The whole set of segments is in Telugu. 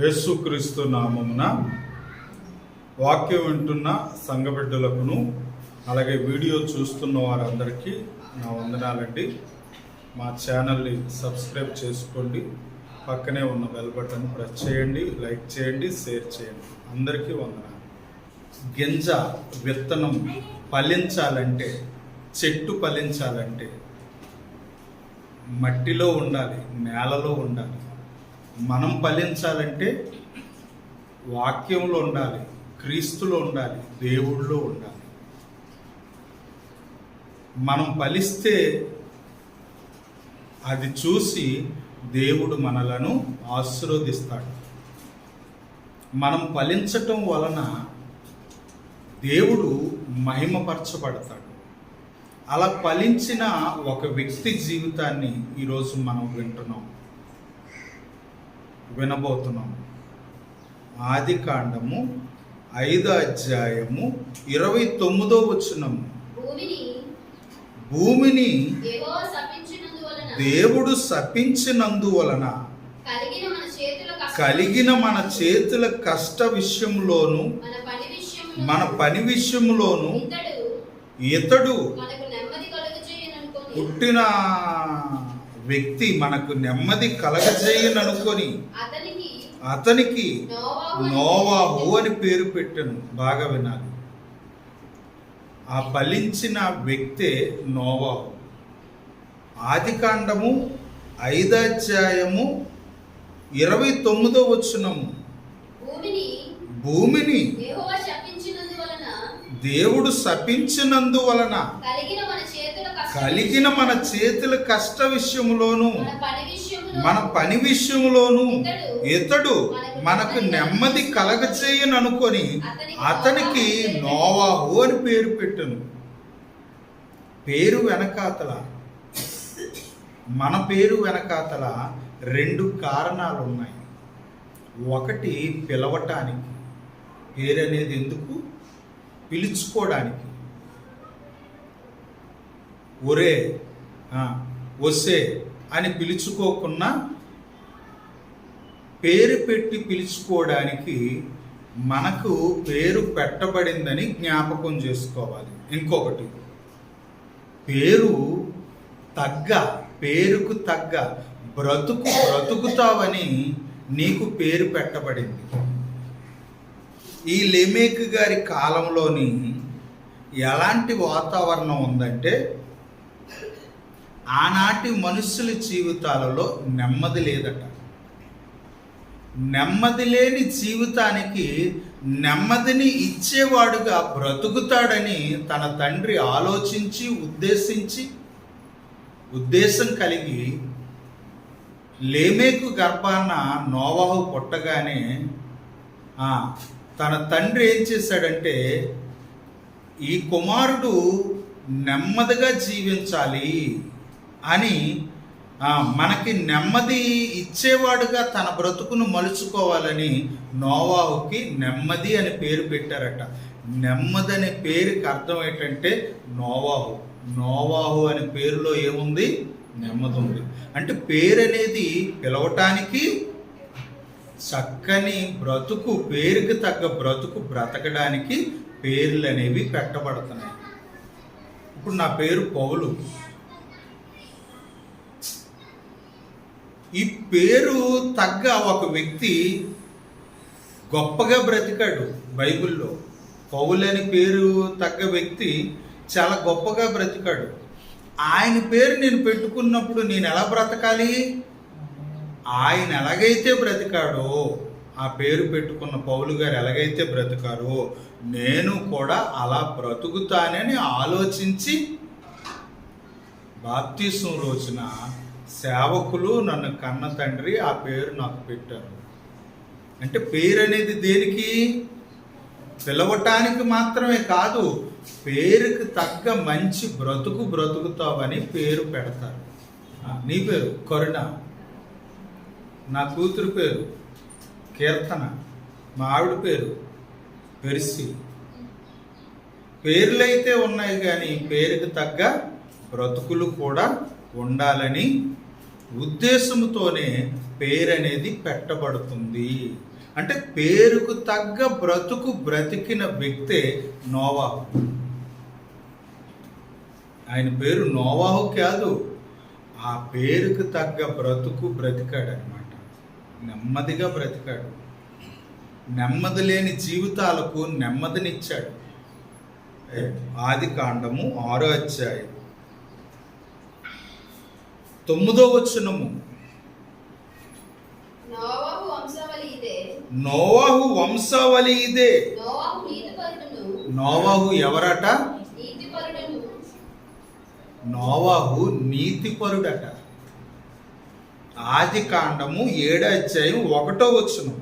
యేసుక్రీస్తు నామమున వాక్యం వింటున్న సంఘబిడ్డలకును అలాగే వీడియో చూస్తున్న వారందరికీ నా వందనాలండి. మా ఛానల్ని సబ్స్క్రైబ్ చేసుకోండి. పక్కనే ఉన్న బెల్ బటన్ ప్రెస్ చేయండి లైక్ చేయండి షేర్ చేయండి. అందరికీ వందనాలు. గింజ విత్తనం ఫలించాలంటే చెట్టు ఫలించాలంటే మట్టిలో ఉండాలి నేలలో ఉండాలి. మనం ఫలించాలంటే వాక్యంలో ఉండాలి క్రీస్తులో ఉండాలి దేవుళ్ళో ఉండాలి. మనం ఫలిస్తే అది చూసి దేవుడు మనలను ఆశీర్వదిస్తాడు. మనం ఫలించటం వలన దేవుడు మహిమపరచబడతాడు. అలా ఫలించిన ఒక వ్యక్తి జీవితాన్ని ఈరోజు మనం వింటున్నాం. వినబోతున్నాం. ఆది కాండము ఐదో అధ్యాయము ఇరవై తొమ్మిదో వచనము భూమిని దేవుడు శపించినందువలన కలిగిన మన చేతుల కష్టం విషయంలోను మన పని విషయంలోను. ఇతడు పుట్టిన వ్యక్తి మనకు నెమ్మది కలగజేయననుకొని అతనికి అతనికి నోవాహు అని పేరు పెట్టాను. బాగా వినాలి. ఆ ఫలించిన వ్యక్తే నోవాహు. ఆది కాండము ఐదాధ్యాయము ఇరవై తొమ్మిదో వచ్చునము భూమిని దేవుడు శపించినందువలన కలిగిన మన చేతుల కష్టం కలిగిన మన విషయంలోను పని విషయంలోను ఇతడు మనకు నెమ్మది కలగచేయననుకొని అతనికి నోవాహు అని పేరు పెట్టను. పేరు వెనకాతల మన పేరు వెనకాతల రెండు కారణాలు ఉన్నాయి ఒకటి పిలవటానికి పేరు అనేది ఎందుకు? పిలుచుకోవడానికి. ఒరే ఆ, ఒసే అని పిలుచుకోకున్నా పేరు పెట్టి పిలుచుకోవడానికి మనకు పేరు పెట్టబడిందని జ్ఞాపకం చేసుకోవాలి. ఇంకొకటి పేరు తగ్గ పేరుకు తగ్గ బ్రతుకు బ్రతుకుతావని నీకు పేరు పెట్టబడింది. ఈ లెమేక్ గారి కాలంలోని ఎలాంటి వాతావరణం ఉందంటే ఆనాటి మనుషుల జీవితాలలో నెమ్మది లేదట. నెమ్మది లేని జీవితానికి నెమ్మదిని ఇచ్చేవాడుగా బ్రతుకుతాడని తన తండ్రి ఆలోచించి ఉద్దేశించి ఉద్దేశం కలిగి లేమేకు గర్భాన నోవాహు పుట్టగానే తన తండ్రి ఏం చేశాడంటే ఈ కుమారుడు నెమ్మదిగా జీవించాలి. అని మనకి నెమ్మది ఇచ్చేవాడుగా తన బ్రతుకును మలుచుకోవాలని నోవాహుకి నెమ్మది అని పేరు పెట్టారట. నెమ్మది అనే పేరుకి అర్థం ఏంటంటే నోవాహు నోవాహు అనే పేరులో ఏముంది? నెమ్మది ఉంది అంటే పేరు అనేది పిలవటానికి చక్కని బ్రతుకు పేరుకి తగ్గ బ్రతుకు బ్రతకడానికి పేర్లు అనేవి పెట్టబడుతున్నాయి. ఇప్పుడు నా పేరు పౌలు. ఈ పేరు తగ్గ ఒక వ్యక్తి గొప్పగా బ్రతికాడు బైబిల్లో. పౌలని పేరు తగ్గ వ్యక్తి చాలా గొప్పగా బ్రతికాడు. ఆయన పేరు నేను పెట్టుకున్నప్పుడు నేను ఎలా బ్రతకాలి? ఆయన ఎలాగైతే బ్రతికాడో ఆ పేరు పెట్టుకున్న పౌలు గారు ఎలాగైతే బ్రతికారో నేను కూడా అలా బ్రతుకుతానని ఆలోచించి బాప్తీసం రోజున సేవకులు నన్ను కన్న తండ్రి ఆ పేరు నాకు పెట్టారు. అంటే పేరు అనేది దేనికి? పిలవటానికి మాత్రమే కాదు పేరుకి తగ్గ మంచి బ్రతుకు బ్రతుకుతావని పేరు పెడతారు. నీ పేరు కరుణ. నా కూతురు పేరు కీర్తన. మా ఆవిడ పేరు పెరిసి. పేర్లైతే ఉన్నాయి కానీ పేరుకి తగ్గ బ్రతుకులు కూడా ఉండాలని ఉద్దేశంతోనే పేరు అనేది పెట్టబడుతుంది. అంటే పేరుకు తగ్గ బ్రతుకు బ్రతికిన వ్యక్తే నోవాహు. ఆయన పేరు నోవాహు కాదు ఆ పేరుకు తగ్గ బ్రతుకు బ్రతికాడు అనమాట నెమ్మదిగా బ్రతికాడు. నెమ్మది లేని జీవితాలకు నెమ్మదినిచ్చాడు. ఆది కాండము ఆరో అధ్యాయం తొమ్మిదో వచనము. నోవాహు వంశావళి ఇదే. నోవాహు ఎవరట? నోవాహు నీతిపరుడట ఆది కాండము ఏడో అధ్యాయం ఒకటో వచ్చును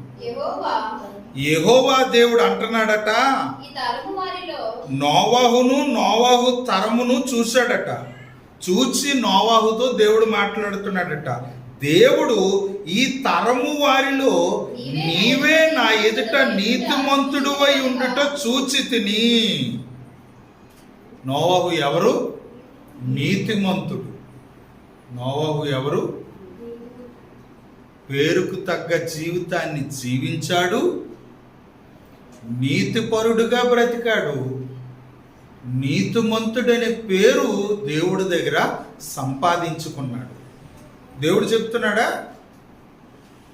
యెహోవా. దేవుడు అంటున్నాడట. నోవాహును నోవాహు తరమును చూశాడట. చూచి నోవాహుతో దేవుడు మాట్లాడుతున్నాడట. దేవుడు ఈ తరము వారిలో నీవే నా ఎదుట నీతిమంతుడు అయి ఉండుట చూచి తిని. నోవాహు ఎవరు? నీతిమంతుడు. నోవాహు ఎవరు? పేరుకు తగ్గ జీవితాన్ని జీవించాడు. నీతిపరుడుగా బ్రతికాడు. నీతిమంతుడనే పేరు దేవుడి దగ్గర సంపాదించుకున్నాడు. దేవుడు చెప్తున్నాడా?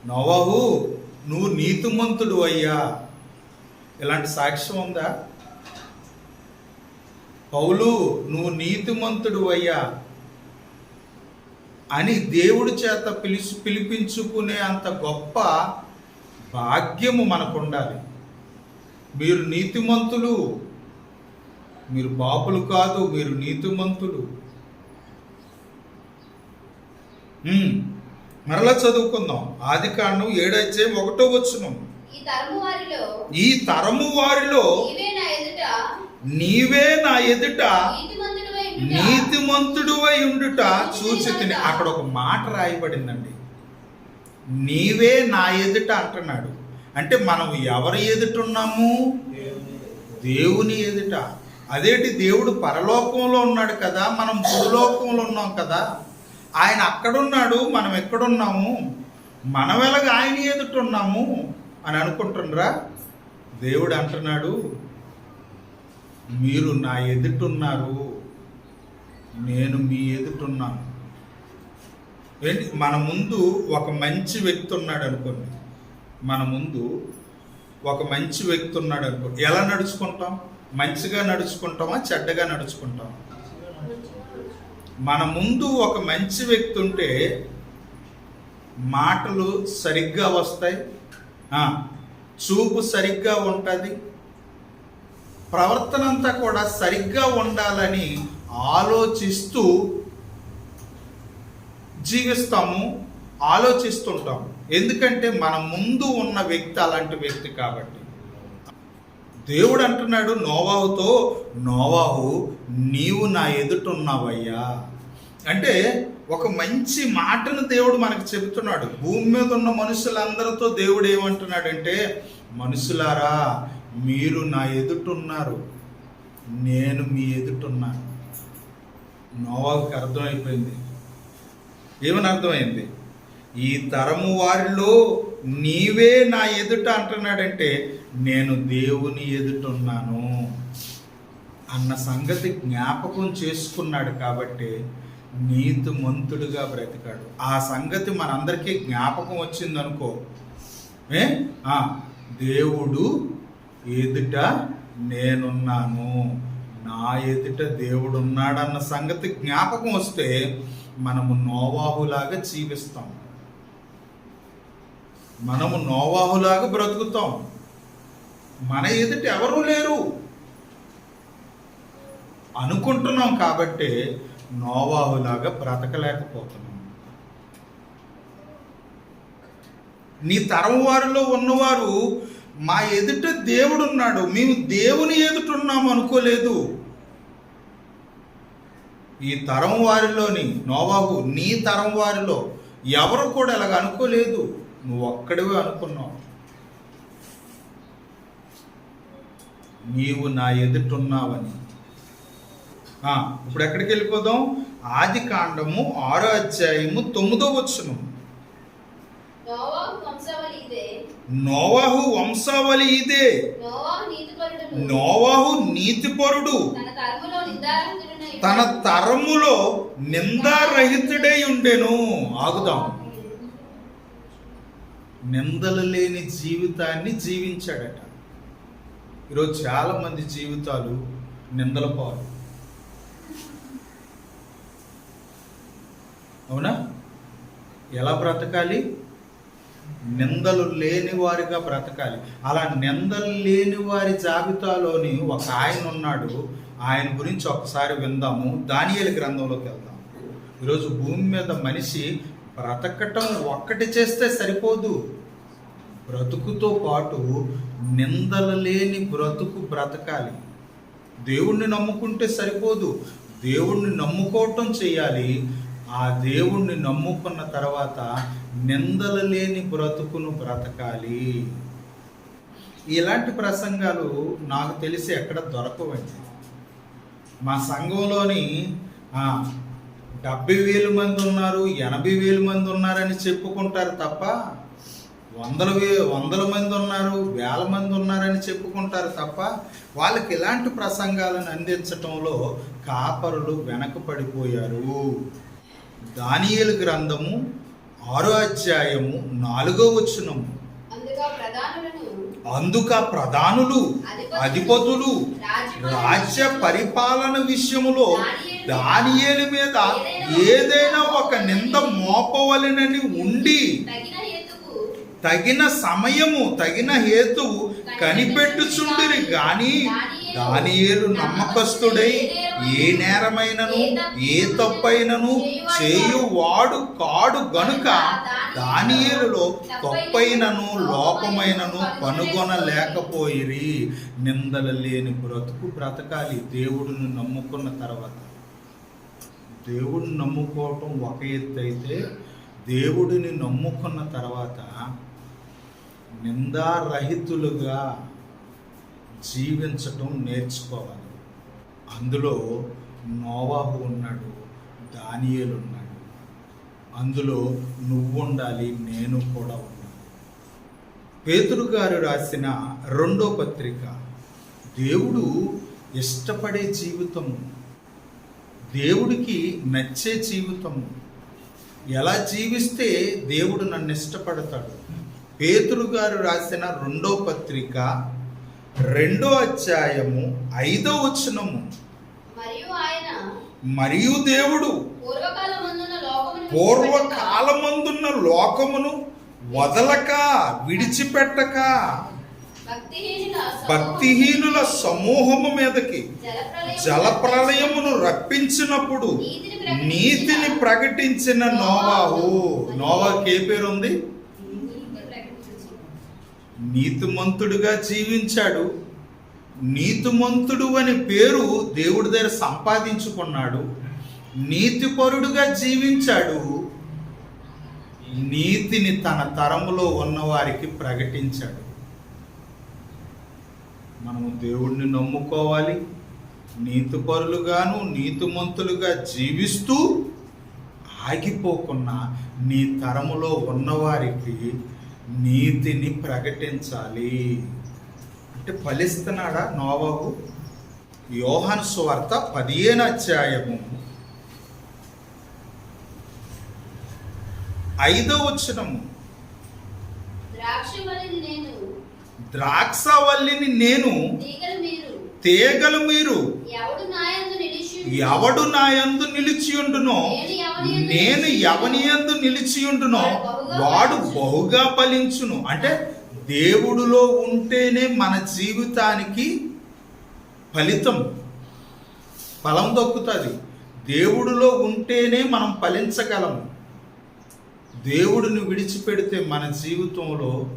నోవాహు నువ్వు నీతిమంతుడు అయ్యా. ఇలాంటి సాక్ష్యం ఉందా? పౌలు నువ్వు నీతిమంతుడు అయ్యా అని దేవుడి చేత పిలిచి పిలిపించుకునే అంత గొప్ప భాగ్యము మనకు ఉండాలి మీరు నీతిమంతులు మీరు బాపులు కాదు మీరు నీతిమంతులు. మరలా చదువుకుందాం. ఆది కాండం ఏడైతే ఒకటో వచ్చును ఈ తరము వారిలో ఈ తరము వారిలో నీవే నా ఎదుట. నీతిమంతుడు అయి ఉండుట. చూచి తిని అక్కడ ఒక మాట రాయబడిందండి. నీవే నా ఎదుట అంటున్నాడు. అంటే మనం ఎవరి ఎదుట ఉన్నాము? దేవుని ఎదుట. అదేంటి దేవుడు పరలోకంలో ఉన్నాడు కదా మనం భూలోకంలో ఉన్నాం కదా ఆయన అక్కడున్నాడు మనం ఎక్కడున్నాము మనం ఎలాగ ఆయన ఎదుట ఉన్నాము అని అనుకుంటుండ్రా దేవుడు అంటున్నాడు మీరు నా ఎదుటున్నారు నేను మీ ఎదుటున్నాను ఏంటి? మన ముందు ఒక మంచి వ్యక్తి ఉన్నాడు అనుకోండి. మన ముందు ఒక మంచి వ్యక్తి ఉన్నాడు అనుకో ఎలా నడుచుకుంటాం? మంచిగా నడుచుకుంటామా చెడ్డగా నడుచుకుంటామా? మన ముందు ఒక మంచి వ్యక్తి ఉంటే మాటలు సరిగ్గా వస్తాయి. చూపు సరిగ్గా ఉంటుంది. ప్రవర్తన అంతా కూడా సరిగ్గా ఉండాలని ఆలోచిస్తూ జీవిస్తాము ఆలోచిస్తుంటాము. ఎందుకంటే మన ముందు ఉన్న వ్యక్తి అలాంటి వ్యక్తి కాబట్టి. దేవుడు అంటున్నాడు నోవాహుతో నోవాహు నీవు నా ఎదుటున్నావయ్యా అంటే ఒక మంచి మాటను దేవుడు మనకు చెబుతున్నాడు. భూమి మీద ఉన్న మనుషులందరితో దేవుడు ఏమంటున్నాడంటే మనుషులారా మీరు నా ఎదుటున్నారు నేను మీ ఎదుటున్నాను నోవాకి అర్థమైపోయింది. ఏమని అర్థమైంది? ఈ తరము వారిలో నీవే నా ఎదుట అంటున్నాడంటే నేను దేవుని ఎదుటున్నాను అన్న సంగతి జ్ఞాపకం చేసుకున్నాడు కాబట్టి నీతిమంతుడుగా బ్రతికాడు. ఆ సంగతి మనందరికీ జ్ఞాపకం వచ్చిందనుకో ఏ? దేవుడు ఎదుట నేనున్నాను. నా ఎదుట దేవుడు ఉన్నాడన్న సంగతి జ్ఞాపకం వస్తే మనము నోవాహులాగా జీవిస్తాం. మనము నోవాహులాగా బ్రతుకుతాం. మన ఎదుట ఎవరూ లేరు. అనుకుంటున్నాం కాబట్టి నోవాహులాగా బ్రతకలేకపోతున్నాం. నీ తరం వారిలో ఉన్నవారు మా ఎదుట దేవుడు ఉన్నాడు. మేము దేవుని ఎదుట ఉన్నాం అనుకోలేదు. ఈ తరం వారిలోని నోవాహు నీ తరం వారిలో ఎవరు కూడా ఇలాగ అనుకోలేదు. నువ్వు ఒక్కడివే అనుకున్నావు. నీవు నా ఎదుటున్నావని. ఆ, ఇప్పుడు ఎక్కడికి వెళ్ళిపోదాం ఆది కాండము ఆరో అధ్యాయము తొమ్మిదో వచ్చును నోవాహు వంశావళి ఇదే. నోవాహు నీతిపరుడు. తన తరములో నిందారహితుడై ఉండెను. ఆగుదాం. నిందలు లేని జీవితాన్ని జీవించాడట. ఈరోజు చాలామంది జీవితాలు నిందల పాలు. అవునా? ఎలా బ్రతకాలి? నిందలు లేని వారిగా బ్రతకాలి. అలా నిందలు లేని వారి జాబితాలోని ఒక ఆయన ఉన్నాడు. ఆయన గురించి ఒకసారి విందాము. దానియేలు గ్రంథంలోకి వెళ్దాం. ఈరోజు భూమి మీద మనిషి బ్రతకటం ఒక్కటి చేస్తే సరిపోదు. బ్రతుకుతో పాటు నిందలు లేని బ్రతుకు బ్రతకాలి. దేవుణ్ణి నమ్ముకుంటే సరిపోదు. దేవుణ్ణి నమ్ముకోవటం చేయాలి. ఆ దేవుణ్ణి నమ్ముకున్న తర్వాత నిందలు లేని బ్రతుకును బ్రతకాలి. ఇలాంటి ప్రసంగాలు నాకు తెలిసి ఎక్కడ దొరకవండి. మా సంఘంలోని డెబ్బై వేల మంది ఉన్నారు ఎనభై వేలు మంది ఉన్నారని చెప్పుకుంటారు తప్ప వందల వే వందల మంది ఉన్నారు వేల మంది ఉన్నారని చెప్పుకుంటారు తప్ప వాళ్ళకి ఇలాంటి ప్రసంగాలను అందించటంలో కాపరులు వెనకపడిపోయారు. దానియలు గ్రంథము ఆరో అధ్యాయము నాలుగో వచ్చినము అందుక ప్రధానులు అధిపతులు రాజ్య పరిపాలన విషయములో దానియేలు మీద ఏదైనా ఒక నింద మోపవలెనని ఉండి తగిన సమయము తగిన హేతువు కనిపెట్టుచుండిరి గాని దానియేలు నమ్మకస్తుడై ఏ నేరమైనను ఏ తప్పైనను చేయువాడు కాడు గనుక దానియేలులో తప్పైనను లోపమైనను కనుగొనలేకపోయిరి. నిందలు లేని బ్రతుకు బ్రతకాలి. దేవుడిని నమ్ముకున్న తర్వాత దేవుడిని నమ్ముకోవటం ఒక ఎత్తు అయితే దేవుడిని నమ్ముకున్న తర్వాత నిందారహితులుగా జీవించటం నేర్చుకోవాలి. అందులో నోవాహు ఉన్నాడు దానియేలు ఉన్నాడు. అందులో నువ్వు ఉండాలి నేను కూడా ఉన్నాను. పేతురు గారు రాసిన రెండో పత్రిక దేవుడు ఇష్టపడే జీవితము దేవుడికి నచ్చే జీవితము. ఎలా జీవిస్తే దేవుడు నన్ను ఇష్టపడతాడు? పేతురు గారు రాసిన రెండో పత్రిక రెండో అధ్యాయము ఐదో వచనము. మరియు దేవుడు పూర్వకాలమందున్న లోకమును వదలక విడిచిపెట్టక. భక్తిహీనుల సమూహము మీదకి జలప్రలయమును రప్పించినప్పుడు నీతిని ప్రకటించిన నోవాహు. నోవాకి ఏ పేరు ఉంది. నీతిమంతుడుగా జీవించాడు. నీతిమంతుడు అని పేరు దేవుడి దగ్గర సంపాదించుకున్నాడు. నీతిపరుడుగా జీవించాడు. నీతిని తన తరములో ఉన్నవారికి ప్రకటించాడు. మనము దేవుణ్ణి నమ్ముకోవాలి. నీతిపరులుగాను నీతిమంతులుగా జీవిస్తూ ఆగిపోకుండా నీ తరములో ఉన్నవారికి నీతిని ప్రకటించాలి. అంటే ఫలిస్తున్నాడా నోవాహు యోహాను సువార్త పదిహేను అధ్యాయము. ఐదో వచనము. ద్రాక్షవల్లిని నేను. తీగలు మీరు. తేగలు మీరు. ఎవడు నాయందు నిలిచి ఎవడు నా యందు నిలిచియుండునో. నేను ఎవని యందు నిలిచియుండునో. వాడు బహుగా ఫలించును. అంటే దేవుడిలో ఉంటేనే మన జీవితానికి ఫలితం ఫలం దొక్కుతుంది. దేవుడిలో ఉంటేనే మనం ఫలించగలం. దేవుడిని విడిచిపెడితే మన జీవితంలో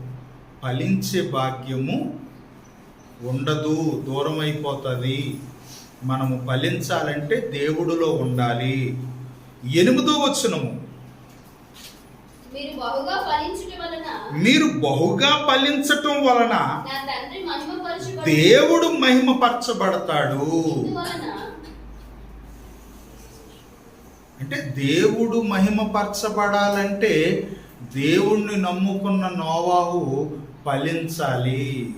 ఫలించే భాగ్యము ఉండదు దూరం అయిపోతుంది మనము ఫలించాలంటే దేవుడిలో ఉండాలి. ఎనిమిదో వచ్చినము మీరు బహుగా ఫలించుట వలన మీరు బహుగా ఫలించటం వలన నా తండ్రి మహిమపరచబడు దేవుడు మహిమపరచబడతాడు. అంటే దేవుడు మహిమపరచబడాలంటే దేవుణ్ణి నమ్ముకున్న నోవాహు ఫలించాలి.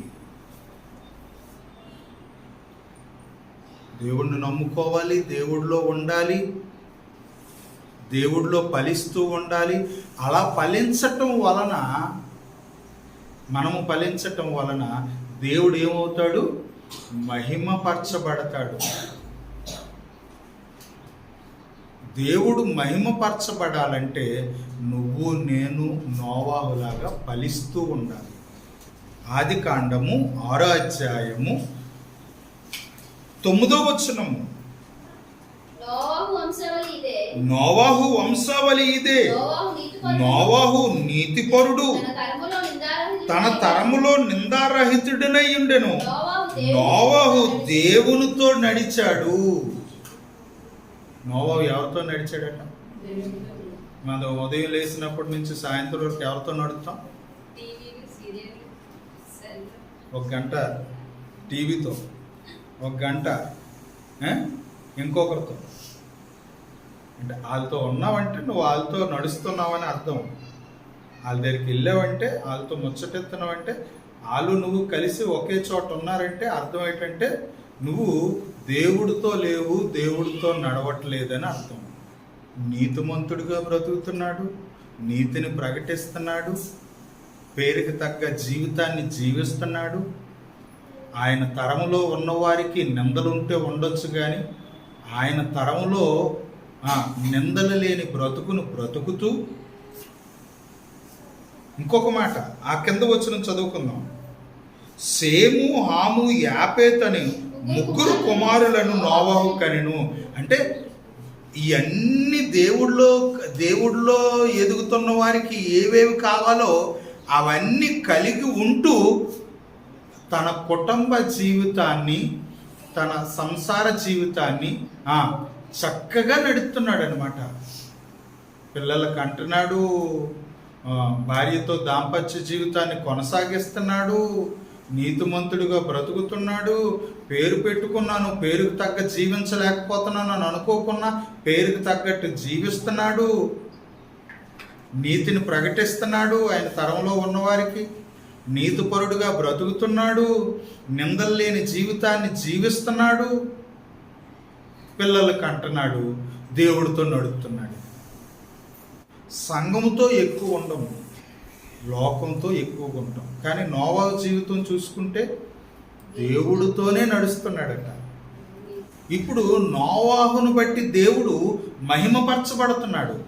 దేవుణ్ణి నమ్ముకోవాలి దేవుడిలో ఉండాలి. దేవుడిలో ఫలిస్తూ ఉండాలి. అలా ఫలించటం వలన మనము ఫలించటం వలన దేవుడు ఏమవుతాడు? మహిమపరచబడతాడు. దేవుడు మహిమపరచబడాలంటే నువ్వు నేను నోవాహులాగా ఫలిస్తూ ఉండాలి. ఆది కాండము ఆరో అధ్యాయము తొమ్మిదో వచనము. నోవాహు వంశావళి ఇదే. నోవాహు నీతిపరుడు. తన తరములో నిందారహితుడినై ఉండెను. నోవాహు దేవునితో నడిచాడు. నోవాహు ఎవరితో నడిచాడట? మనం ఉదయం లేచినప్పటి నుంచి సాయంత్రం వరకు ఎవరితో నడుస్తాం. ఒక గంట. టీవీతో. ఒక గంట? ఇంకొకరితో. అంటే వాళ్ళతో ఉన్నావంటే నువ్వు వాళ్ళతో నడుస్తున్నావని అర్థం. వాళ్ళ దగ్గరికి వెళ్ళావంటే వాళ్ళతో ముచ్చటెత్తున్నావంటే వాళ్ళు నువ్వు కలిసి ఒకే చోట ఉన్నారంటే అర్థం ఏంటంటే నువ్వు దేవుడితో లేవు దేవుడితో నడవట్లేదని అర్థం. నీతిమంతుడిగా బ్రతుకుతున్నాడు నీతిని ప్రకటిస్తున్నాడు పేరుకి తగ్గ జీవితాన్ని జీవిస్తున్నాడు. ఆయన తరములో ఉన్నవారికి నిందలుంటే ఉండొచ్చు కానీ ఆయన తరంలో నిందలు లేని బ్రతుకును బ్రతుకుతూ ఇంకొక మాట ఆ కింద వచ్చిన చదువుకుందాం. సేము హాము యాపేత్ అని ముగ్గురు కుమారులను నోవాహు కనెను. అంటే ఇవన్నీ దేవుళ్ళో దేవుళ్ళో ఎదుగుతున్న వారికి ఏవేవి కావాలో అవన్నీ కలిగి ఉంటూ తన కుటుంబ జీవితాన్ని తన సంసార జీవితాన్ని చక్కగా నడుపుతున్నాడు అనమాట పిల్లలకు అంటున్నాడు భార్యతో దాంపత్య జీవితాన్ని కొనసాగిస్తున్నాడు నీతిమంతుడిగా బ్రతుకుతున్నాడు పేరు పెట్టుకున్నాను పేరుకు తగ్గ జీవించలేకపోతున్నాను అని అనుకోకున్నా పేరుకు తగ్గట్టు జీవిస్తున్నాడు నీతిని ప్రకటిస్తున్నాడు ఆయన తరంలో ఉన్నవారికి. నీతిపరుడుగా బ్రతుకుతున్నాడు నిందల్లేని జీవితాన్ని జీవిస్తున్నాడు పిల్లలకు అంటున్నాడు దేవుడితో నడుపుతున్నాడు. సంఘముతో ఎక్కువ ఉండము లోకంతో ఎక్కువగా ఉంటాం కానీ నోవా జీవితం చూసుకుంటే దేవుడితోనే నడుస్తున్నాడట. ఇప్పుడు నోవాహును బట్టి దేవుడు మహిమపరచబడుతున్నాడు.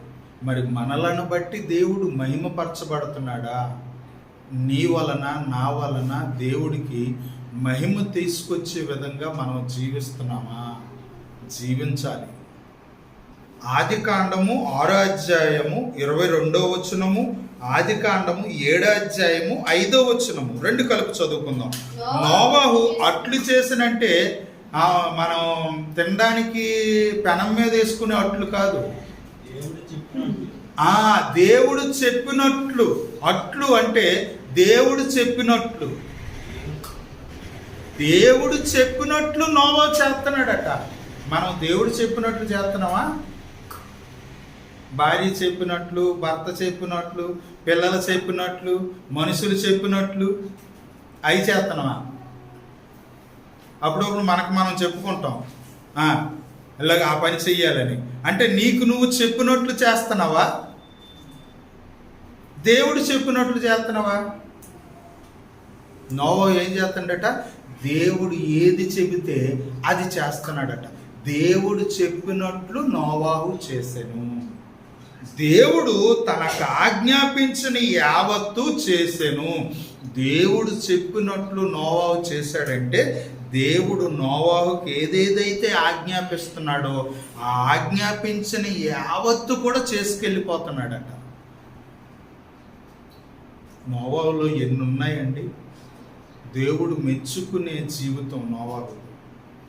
మరి మనలను బట్టి దేవుడు మహిమపరచబడుతున్నాడా? నీ వలన నా వలన దేవుడికి మహిమ తీసుకొచ్చే విధంగా మనం జీవిస్తున్నామా? జీవించాలి. ఆది కాండము ఆరో అధ్యాయము ఇరవై రెండో వచనము ఆది కాండము ఏడో అధ్యాయము ఐదో వచనము. రెండు కలిపి చదువుకుందాం. నోవాహు అట్లు చేసినంటే ఆ, మనం తినడానికి పెనం మీద వేసుకునే అట్లు కాదు. ఆ దేవుడు చెప్పినట్లు. అట్లు అంటే దేవుడు చెప్పినట్లు. దేవుడు చెప్పినట్లు నోవా చేస్తున్నాడట మనం దేవుడు చెప్పినట్లు చేస్తున్నామా భార్య చెప్పినట్లు భర్త చెప్పినట్లు పిల్లలు చెప్పినట్లు మనుషులు చెప్పినట్లు అవి చేస్తున్నామా అప్పుడప్పుడు మనకు మనం చెప్పుకుంటాం. ఇలాగ ఆ పని చెయ్యాలని. అంటే నీకు నువ్వు చెప్పినట్లు చేస్తున్నావా దేవుడు చెప్పినట్లు చేస్తున్నావా నోవో ఏం చేస్తాడట దేవుడు ఏది చెబితే అది చేస్తున్నాడట. దేవుడు చెప్పినట్లు నోవాహు చేశాను దేవుడు తనకు ఆజ్ఞాపించిన యావత్తు చేశాను దేవుడు చెప్పినట్లు నోవాహు చేశాడంటే దేవుడు నోవాహుకి ఏదేదైతే ఆజ్ఞాపిస్తున్నాడో ఆ ఆజ్ఞాపించిన యావత్తు కూడా చేసుకెళ్ళిపోతున్నాడట. నోవాహులో ఎన్ని ఉన్నాయండి దేవుడు మెచ్చుకునే జీవితం నోవాహు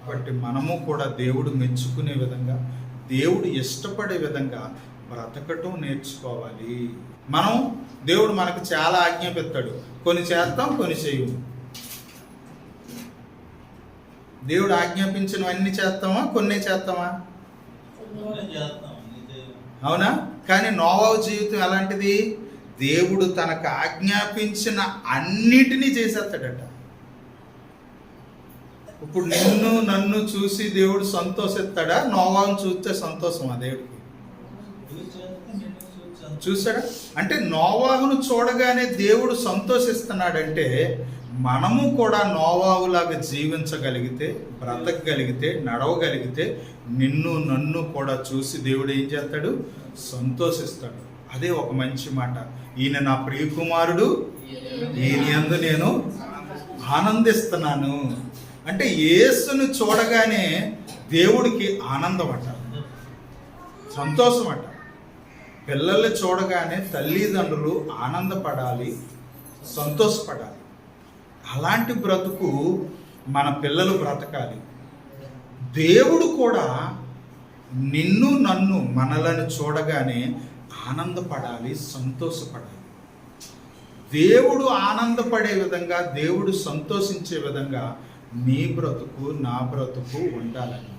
కాబట్టి మనము కూడా దేవుడు మెచ్చుకునే విధంగా దేవుడు ఇష్టపడే విధంగా బ్రతకటం నేర్చుకోవాలి. మనం దేవుడు మనకు చాలా ఆజ్ఞాపిస్తాడు కొన్ని చేస్తాం కొన్ని చేయము. దేవుడు ఆజ్ఞాపించినవన్నీ చేస్తామా? కొన్ని చేస్తామా? అవునా? కానీ నోవావు జీవితం ఎలాంటిది? దేవుడు తనకు ఆజ్ఞాపించిన అన్నిటినీ చేసేస్తాడట. ఇప్పుడు నిన్ను నన్ను చూసి దేవుడు సంతోషిస్తాడా? నోవాను చూస్తే సంతోషమా దేవుడికి? చూసాడా? అంటే నోవాహును చూడగానే దేవుడు సంతోషిస్తున్నాడంటే మనము కూడా నోవాహులాగా జీవించగలిగితే బ్రతకగలిగితే నడవగలిగితే నిన్ను నన్ను కూడా చూసి దేవుడు ఏం చేస్తాడు? సంతోషిస్తాడు. అదే ఒక మంచి మాట. ఈయన నా ప్రియకుమారుడు. ఈయన యందు నేను ఆనందిస్తున్నాను. అంటే యేసును చూడగానే దేవుడికి ఆనందం అట సంతోషం అట పిల్లల్ని చూడగానే తల్లిదండ్రులు ఆనందపడాలి సంతోషపడాలి. అలాంటి బ్రతుకు మన పిల్లలు బ్రతకాలి. దేవుడు కూడా నిన్ను నన్ను మనలను చూడగానే ఆనందపడాలి సంతోషపడాలి. దేవుడు ఆనందపడే విధంగా దేవుడు సంతోషించే విధంగా నీ బ్రతుకు నా బ్రతుకు ఉండాలన్నమాట.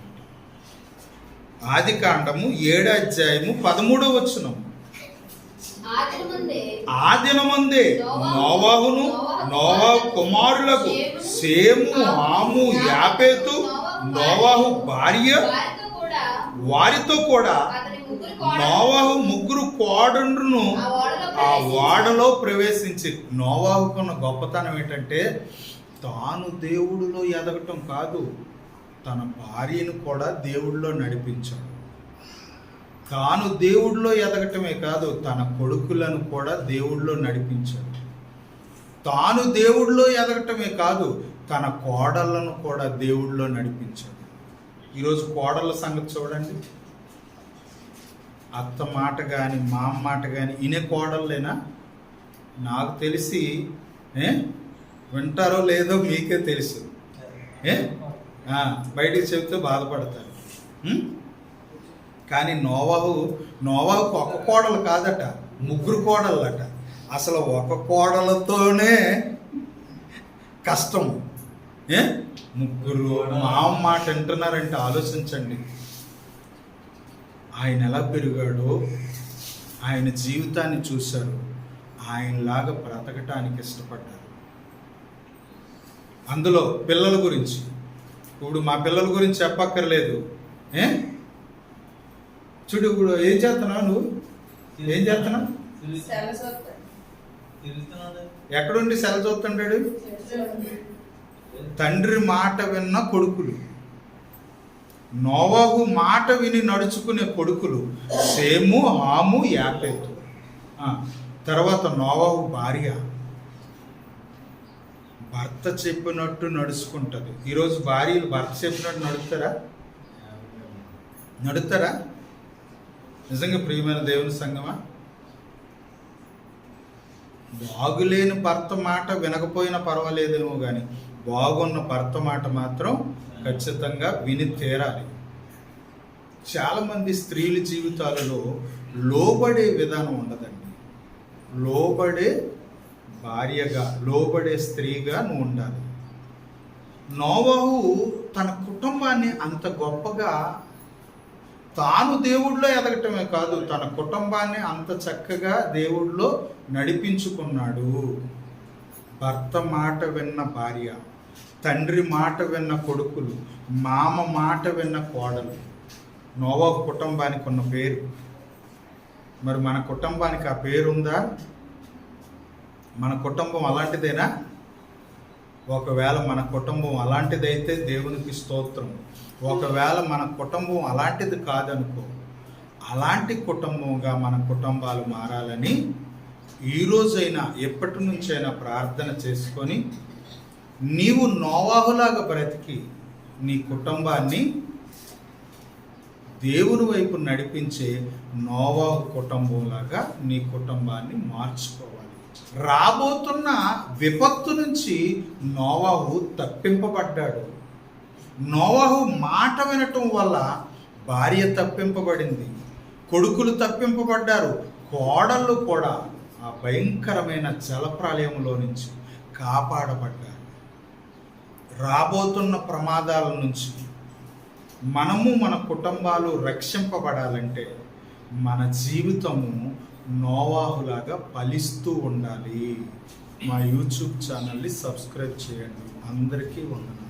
ఆది కాండము ఏడు అధ్యాయము ఆదిన ముందే ఆ దినమందే నోవాహును నోవాహు కుమారులకు సేము హాము యాపేతు నోవాహు భార్య వారితో కూడా నోవాహు ముగ్గురు కోడండ్రును ఆ వాడలో ప్రవేశించి నోవాహుకున్న గొప్పతనం ఏంటంటే తాను దేవుడిలో ఎదగటం కాదు తన భార్యను కూడా దేవుడిలో నడిపించాడు. తాను దేవుడిలో ఎదగటమే కాదు తన కొడుకులను కూడా దేవుడిలో నడిపించాడు. తాను దేవుడిలో ఎదగటమే కాదు తన కోడళ్ళను కూడా దేవుడిలో నడిపించాడు. ఈరోజు కోడళ్ళ సంగతి చూడండి. అత్త మాట కానీ మామ మాట కానీ ఇనే కోడళ్ళేనా? నాకు తెలిసి ఏ? వింటారో లేదో మీకే తెలుసు. ఏ? బయటికి చెబితే బాధపడతారు. కానీ నోవాహు నోవాహుకు ఒక కోడలు కాదట ముగ్గురు కోడళ్ళట. అసలు ఒక కోడలతోనే కష్టం. ఏ? ముగ్గురు మామ మాట వింటున్నారంటే ఆలోచించండి. ఆయన ఎలా పెరిగాడో ఆయన జీవితాన్ని చూశారు. ఆయనలాగా బ్రతకటానికి ఇష్టపడ్డారు. అందులో పిల్లల గురించి. ఇప్పుడు మా పిల్లల గురించి చెప్పక్కర్లేదు. ఏ? చూడు ఇప్పుడు ఏం చేస్తున్నావు నువ్వు? ఏం చేస్తున్నావు? ఎక్కడుండి సెల చూస్తుంటాడు? తండ్రి మాట విన్న కొడుకులు. నోవాహు మాట విని నడుచుకునే కొడుకులు. సేము హాము యాపేతు. తర్వాత నోవాహు భార్య. భర్త చెప్పినట్టు నడుచుకుంటుంది. ఈరోజు భార్యలు భర్త చెప్పినట్టు నడుస్తారా నడుస్తారా నిజంగా ప్రియమైన దేవుని సంగమా? బాగులేని భర్త మాట వినకపోయినా పర్వాలేదేమో కానీ బాగున్న భర్త మాట మాత్రం ఖచ్చితంగా విని తీరాలి. చాలామంది స్త్రీల జీవితాలలో లోబడే విధానం ఉండదండి. లోబడే భార్యగా లోబడే స్త్రీగా నువ్వు ఉండాలి. నోవాహు తన కుటుంబాన్ని అంత గొప్పగా తాను దేవుడిలో ఎదగటమే కాదు తన కుటుంబాన్ని అంత చక్కగా దేవుడిలో నడిపించుకున్నాడు. భర్త మాట విన్న భార్య తండ్రి మాట విన్న కొడుకులు మామ మాట విన్న కోడలు. నోవా కుటుంబానికి ఉన్న పేరు. మరి మన కుటుంబానికి ఆ పేరుందా? మన కుటుంబం అలాంటిదేనా? ఒకవేళ మన కుటుంబం అలాంటిదైతే దేవునికి స్తోత్రం. ఒకవేళ మన కుటుంబం అలాంటిది కాదనుకో అలాంటి కుటుంబంగా మన కుటుంబాలు మారాలని ఈరోజైనా ఎప్పటి నుంచైనా ప్రార్థన చేసుకొని నీవు నోవాహులాగా బ్రతికి నీ కుటుంబాన్ని దేవుని వైపు నడిపించే నోవాహు కుటుంబంలాగా నీ కుటుంబాన్ని మార్చుకోవాలి. రాబోతున్న విపత్తు నుంచి నోవాహు తప్పింపబడ్డాడు. నోవాహు మాట వినటం వల్ల భార్య తప్పింపబడింది. కొడుకులు తప్పింపబడ్డారు. కోడళ్ళు కూడా ఆ భయంకరమైన జలప్రలయంలో నుంచి కాపాడబడ్డారు. రాబోతున్న ప్రమాదాల నుంచి మనము మన కుటుంబాలు రక్షింపబడాలంటే మన జీవితము నోవాహులాగా ఫలిస్తూ ఉండాలి. మా యూట్యూబ్ ఛానల్ని సబ్స్క్రైబ్ చేయండి. అందరికీ వందనాలు.